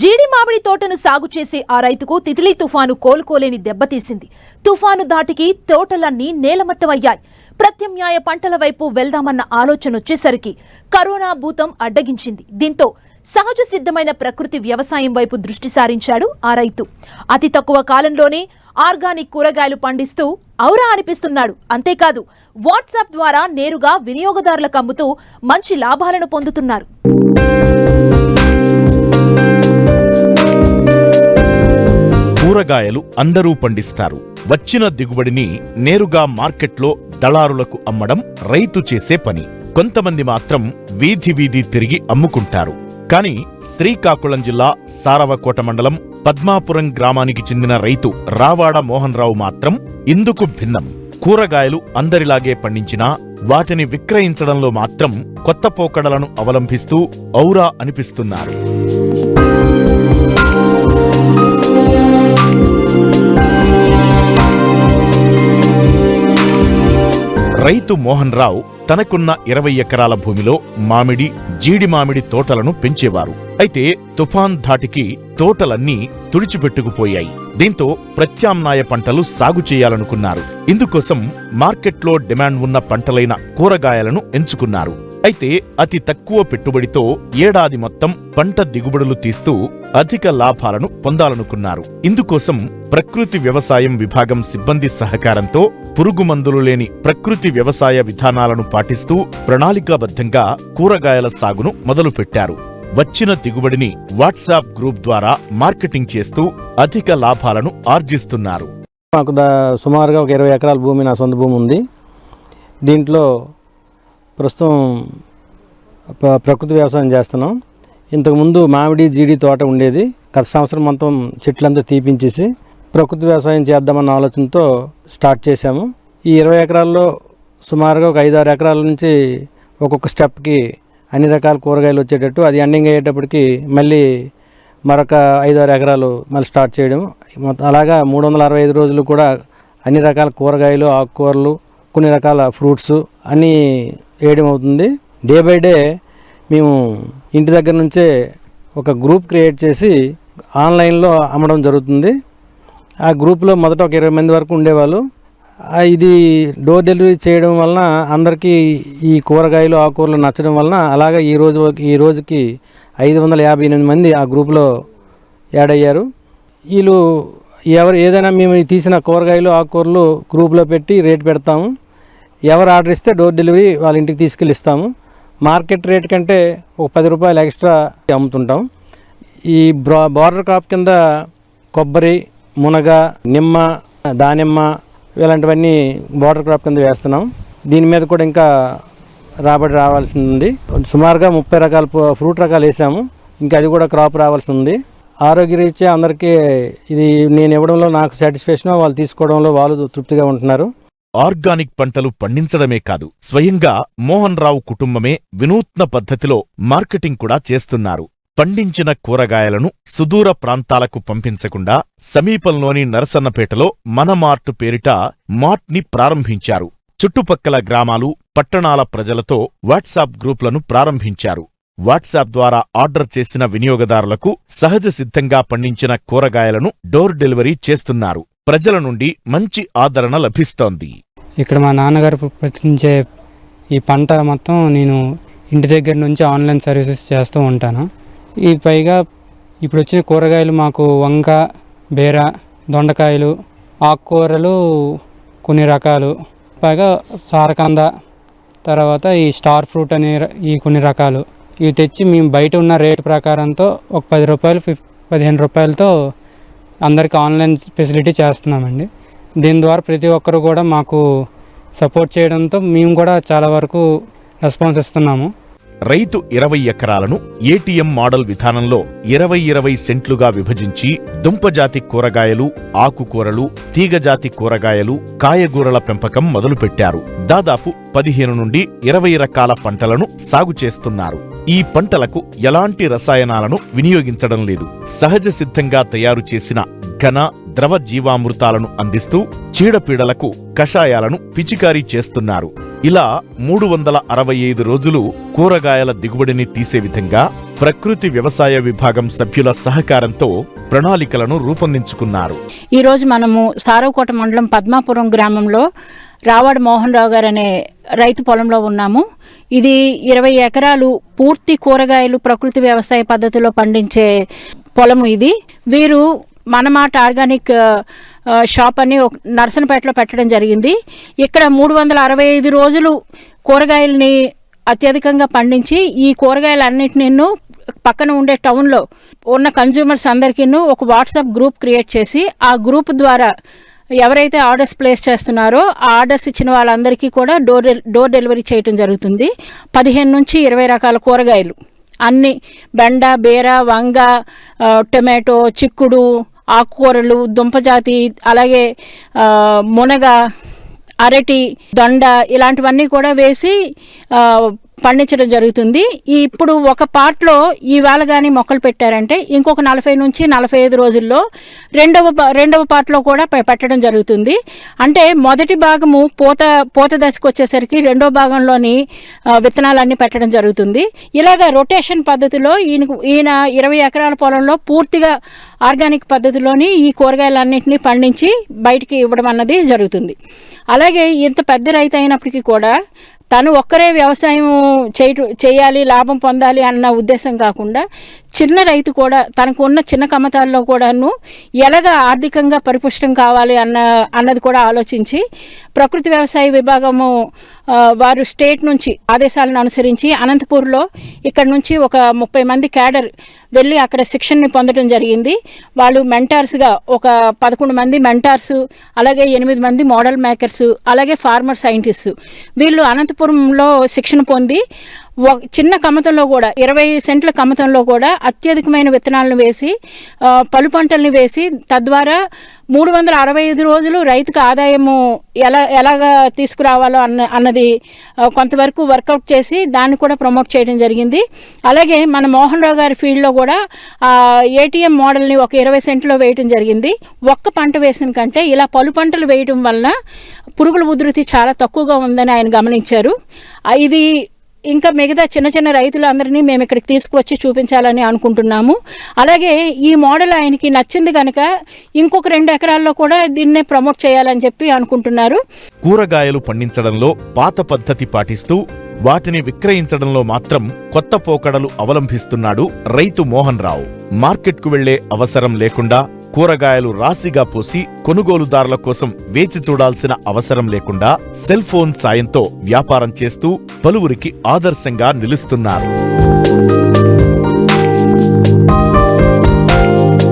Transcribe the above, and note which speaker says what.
Speaker 1: జీడి మామిడి తోటను సాగు చేసే ఆ రైతుకు తితిలీ తుఫాను కోలుకోలేని దెబ్బతీసింది. తుఫాను దాటికి తోటలన్నీ నేలమట్టమయ్యాయి. ప్రత్యామ్నాయ పంటల వైపు వెళ్దామన్న ఆలోచన వచ్చేసరికి కరోనా భూతం అడ్డగించింది. దీంతో సహజ సిద్ధమైన ప్రకృతి వ్యవసాయం వైపు దృష్టి సారించాడు ఆ రైతు. అతి తక్కువ కాలంలోనే ఆర్గానిక్ కూరగాయలు పండిస్తూ ఔరా అనిపిస్తున్నాడు. అంతేకాదు వాట్సాప్ ద్వారా నేరుగా వినియోగదారులకు అమ్ముతూ మంచి లాభాలను పొందుతున్నారు.
Speaker 2: కూరగాయలు అందరూ పండిస్తారు. వచ్చిన దిగుబడిని నేరుగా మార్కెట్లో దళారులకు అమ్మడం రైతు చేసే పని. కొంతమంది మాత్రం వీధి వీధి తిరిగి అమ్ముకుంటారు. కాని శ్రీకాకుళం జిల్లా సారవకోట మండలం పద్మాపురం గ్రామానికి చెందిన రైతు రావాడ మోహన్ రావు మాత్రం ఇందుకు భిన్నం. కూరగాయలు అందరిలాగే పండించినా వాటిని విక్రయించడంలో మాత్రం కొత్త పోకడలను అవలంబిస్తూ ఔరా అనిపిస్తున్నారు. రైతు మోహన్ రావు తనకున్న ఇరవై ఎకరాల భూమిలో మామిడి జీడి మామిడి తోటలను పెంచేవారు. అయితే తుఫాన్ ధాటికి తోటలన్నీ తుడిచిపెట్టుకుపోయాయి. దీంతో ప్రత్యామ్నాయ పంటలు సాగు చేయాలనుకున్నారు. ఇందుకోసం మార్కెట్లో డిమాండ్ ఉన్న పంటలైన కూరగాయలను ఎంచుకున్నారు. అయితే అతి తక్కువ పెట్టుబడితో ఏడాది మొత్తం పంట దిగుబడులు తీస్తూ అధిక లాభాలను పొందాలనుకున్నారు. ఇందుకోసం ప్రకృతి వ్యవసాయం విభాగం సిబ్బంది సహకారంతో పురుగు మందులు లేని ప్రకృతి వ్యవసాయ విధానాలను పాటిస్తూ ప్రణాళికాబద్ధంగా కూరగాయల సాగును మొదలుపెట్టారు. వచ్చిన దిగుబడిని వాట్సాప్ గ్రూప్ ద్వారా మార్కెటింగ్ చేస్తూ అధిక లాభాలను ఆర్జిస్తున్నారు.
Speaker 3: మాకు దా సుమారుగా ఒక ఇరవై ఎకరాల భూమి నా సొంత భూమి ఉంది. దీంట్లో ప్రస్తుతం ప్రకృతి వ్యవసాయం చేస్తున్నాం. ఇంతకుముందు మామిడి జీడి తోట ఉండేది. గత సంవత్సరం మొత్తం చెట్లంతా తీపించేసి ప్రకృతి వ్యవసాయం చేద్దామన్న ఆలోచనతో స్టార్ట్ చేశాము. ఈ ఇరవై ఎకరాల్లో సుమారుగా ఒక ఐదారు ఎకరాల నుంచి ఒక్కొక్క స్టెప్కి అన్ని రకాల కూరగాయలు వచ్చేటట్టు అది ఎండింగ్ అయ్యేటప్పటికి మళ్ళీ మరొక ఐదారు ఎకరాలు మళ్ళీ స్టార్ట్ చేయడం అలాగా మూడు వందల అరవై ఐదు రోజులు కూడా అన్ని రకాల కూరగాయలు ఆకుకూరలు కొన్ని రకాల ఫ్రూట్స్ అన్నీ వేయడం అవుతుంది. డే బై డే మేము ఇంటి దగ్గర నుంచే ఒక గ్రూప్ క్రియేట్ చేసి ఆన్లైన్లో అమ్మడం జరుగుతుంది. ఆ గ్రూప్లో మొదట ఒక ఇరవై మంది వరకు ఉండేవాళ్ళు. ఇది డోర్ డెలివరీ చేయడం వలన అందరికీ ఈ కూరగాయలు ఆకుకూరలు నచ్చడం వలన అలాగే ఈ రోజు ఈ రోజుకి ఐదు వందల యాభై ఎనిమిది మంది ఆ గ్రూప్లో యాడ్ అయ్యారు. వీళ్ళు ఎవరు ఏదైనా మేము తీసిన కూరగాయలు ఆకుకూరలు గ్రూప్లో పెట్టి రేట్ పెడతాము. ఎవరు ఆర్డర్ ఇస్తే డోర్ డెలివరీ వాళ్ళ ఇంటికి తీసుకెళ్ళి ఇస్తాము. మార్కెట్ రేట్ కంటే ఒక పది రూపాయలు ఎక్స్ట్రా అమ్ముతుంటాం. ఈ బ్రా బార్డర్ క్రాప్ కింద కొబ్బరి మునగ నిమ్మ దానిమ్మ ఇలాంటివన్నీ బార్డర్ క్రాప్ కింద వేస్తున్నాం. దీని మీద కూడా ఇంకా రాబడి రావాల్సి ఉంది సుమారుగా ముప్పై రకాల ఫ్రూట్ రకాలు వేసాము. ఇంకా అది కూడా క్రాప్ రావాల్సి ఉంది ఆరోగ్యరీత్యా అందరికీ ఇది నేను ఇవ్వడంలో నాకు సాటిస్ఫాక్షన్ వాళ్ళు తీసుకోవడంలో వాళ్ళు తృప్తిగా ఉంటున్నారు.
Speaker 2: ఆర్గానిక్ పంటలు పండించడమే కాదు స్వయంగా మోహన్ రావు కుటుంబమే వినూత్న పద్ధతిలో మార్కెటింగ్ కూడా చేస్తున్నారు. పండించిన కూరగాయలను సుదూర ప్రాంతాలకు పంపించకుండా సమీపంలోని నరసన్నపేటలో మన మార్ట్ పేరిట మార్ట్ని ప్రారంభించారు. చుట్టుపక్కల గ్రామాలు పట్టణాల ప్రజలతో వాట్సాప్ గ్రూప్లను ప్రారంభించారు. వాట్సాప్ ద్వారా ఆర్డర్ చేసిన వినియోగదారులకు సహజ సిద్ధంగా పండించిన కూరగాయలను డోర్ డెలివరీ చేస్తున్నారు. ప్రజల నుండి మంచి ఆదరణ లభిస్తోంది.
Speaker 4: ఇక్కడ మా నాన్నగారు ప్రతించే ఈ పంట మొత్తం నేను ఇంటి దగ్గర నుంచి ఆన్లైన్ సర్వీసెస్ చేస్తూ ఉంటాను. ఈ పైగా ఇప్పుడు వచ్చిన కూరగాయలు మాకు వంక బీర దొండకాయలు ఆకుకూరలు కొన్ని రకాలు. పైగా సారకంద తర్వాత ఈ స్టార్ ఫ్రూట్ అనే ఈ కొన్ని రకాలు. ఇవి తెచ్చి మేము బయట ఉన్న రేటు ప్రకారంతో ఒక పది రూపాయలు ఫిఫ్ పదిహేను రూపాయలతో అందరికి ఆన్లైన్ ఫెసిలిటీ చేస్తున్నామండి. దీని ద్వారా ప్రతి ఒక్కరు కూడా మాకు సపోర్ట్ చేయడంతో మేము కూడా చాలా వరకు రెస్పాన్స్ ఇస్తున్నాము.
Speaker 2: రైతు ఇరవై ఎకరాలను ఏటీఎం మోడల్ విధానంలో ఇరవై ఇరవై సెంట్లుగా విభజించి దుంపజాతి కూరగాయలు ఆకుకూరలు తీగజాతి కూరగాయలు కాయగూరల పెంపకం మొదలుపెట్టారు. దాదాపు పదిహేను నుండి ఇరవై రకాల పంటలను సాగు చేస్తున్నారు. ఈ పంటలకు ఎలాంటి రసాయనాలను వినియోగించడం లేదు. సహజ సిద్ధంగా తయారు చేసిన ఘన ద్రవ జీవామృతాలను అందిస్తూ చీడపీడలకు కషాయాలను పిచికారీ చేస్తున్నారు. ఇలా మూడు వందల అరవై ఐదు రోజులు కూరగాయల దిగుబడిని తీసే విధంగా ప్రకృతి వ్యవసాయ విభాగం సభ్యుల సహకారంతో ప్రణాళికలను రూపొందించుకున్నారు.
Speaker 5: ఈ రోజు మనము సారవకోట మండలం పద్మాపురం గ్రామంలో రావాడ మోహన్ రావు గారు అనే రైతు పొలంలో ఉన్నాము. ఇది ఇరవై ఎకరాలు పూర్తి కూరగాయలు ప్రకృతి వ్యవసాయ పద్ధతిలో పండించే పొలము ఇది. వీరు మనమాట ఆర్గానిక్ షాప్ అని ఒక నర్సనపేటలో పెట్టడం జరిగింది. ఇక్కడ మూడు వందల అరవై ఐదు రోజులు కూరగాయలని అత్యధికంగా పండించి ఈ కూరగాయలన్నింటినీ పక్కన ఉండే టౌన్లో ఉన్న కన్జ్యూమర్స్ అందరికీ ఒక వాట్సాప్ గ్రూప్ క్రియేట్ చేసి ఆ గ్రూప్ ద్వారా ఎవరైతే ఆర్డర్స్ ప్లేస్ చేస్తున్నారో ఆ ఆర్డర్స్ ఇచ్చిన వాళ్ళందరికీ కూడా డోర్ డెల్- డోర్ డెలివరీ చేయటం జరుగుతుంది. పదిహేను నుంచి ఇరవై రకాల కూరగాయలు. అన్ని బెండ బీర వంగ టొమాటో చిక్కుడు ఆకుకూరలు దుంపజాతి అలాగే మునగ అరటి దొండ ఇలాంటివన్నీ కూడా వేసి పండించడం జరుగుతుంది. ఈ ఇప్పుడు ఒక పార్ట్లో ఈవేళ కానీ మొక్కలు పెట్టారంటే ఇంకొక నలభై నుంచి నలభై ఐదు రోజుల్లో రెండవ రెండవ పార్ట్లో కూడా పెట్టడం జరుగుతుంది. అంటే మొదటి భాగము పూత పూత దశకు వచ్చేసరికి రెండో భాగంలోని విత్తనాలన్నీ పెట్టడం జరుగుతుంది. ఇలాగ రొటేషన్ పద్ధతిలో ఈయన ఈయన ఇరవై ఎకరాల పొలంలో పూర్తిగా ఆర్గానిక్ పద్ధతిలోని ఈ కూరగాయలన్నింటినీ పండించి బయటికి ఇవ్వడం అన్నది జరుగుతుంది. అలాగే ఇంత పెద్ద రైతు అయినప్పటికీ కూడా తను ఒక్కరే వ్యవసాయం చేయటం చేయాలి లాభం పొందాలి అన్న ఉద్దేశం కాకుండా చిన్న రైతు కూడా తనకు ఉన్న చిన్న కమతాల్లో కూడాను ఎలాగ ఆర్థికంగా పరిపుష్టం కావాలి అన్న అన్నది కూడా ఆలోచించి ప్రకృతి వ్యవసాయ విభాగము వారు స్టేట్ నుంచి ఆదేశాలను అనుసరించి అనంతపూర్లో ఇక్కడ నుంచి ఒక ముప్పై మంది క్యాడర్ వెళ్ళి అక్కడ శిక్షణని పొందడం జరిగింది. వాళ్ళు మెంటార్స్గా ఒక పదకొండు మంది మెంటార్స్ అలాగే ఎనిమిది మంది మోడల్ మేకర్స్ అలాగే ఫార్మర్ సైంటిస్టు వీళ్ళు అనంతపురంలో శిక్షణ పొంది చిన్న కమతంలో కూడా ఇరవై సెంట్ల కమతంలో కూడా అత్యధికమైన విత్తనాలను వేసి పలు పంటల్ని వేసి తద్వారా మూడు వందల అరవై ఐదు రోజులు రైతుకు ఆదాయము ఎలా ఎలాగా తీసుకురావాలో అన్న అన్నది కొంతవరకు వర్కౌట్ చేసి దాన్ని కూడా ప్రమోట్ చేయడం జరిగింది. అలాగే మన మోహన్ రావు గారి ఫీల్డ్లో కూడా ఏటీఎం మోడల్ని ఒక ఇరవై సెంట్లో వేయటం జరిగింది. ఒక్క పంట వేసిన కంటే ఇలా పలు పంటలు వేయటం వలన పురుగుల ఉధృతి చాలా తక్కువగా ఉందని ఆయన గమనించారు. ఇది ఇంకా మిగతా చిన్న చిన్న రైతులందరినీ మేము ఇక్కడికి తీసుకువచ్చి చూపించాలని అనుకుంటున్నాము. అలాగే ఈ మోడల్ ఆయనకి నచ్చింది కనుక ఇంకొక రెండు ఎకరాల్లో కూడా దీన్నే ప్రమోట్ చేయాలని చెప్పి అనుకుంటున్నారు.
Speaker 2: కూరగాయలు పండించడంలో పాత పద్ధతి పాటిస్తూ వాటిని విక్రయించడంలో మాత్రం కొత్త పోకడలు అవలంబిస్తున్నాడు రైతు మోహన్ రావు. మార్కెట్కు వెళ్ళే అవసరం లేకుండా కూరగాయలు రాశిగా పోసి కొనుగోలుదారుల కోసం వేచి చూడాల్సిన అవసరం లేకుండా సెల్ ఫోన్ సాయంతో వ్యాపారం చేస్తూ పలువురికి ఆదర్శంగా నిలుస్తున్నారు.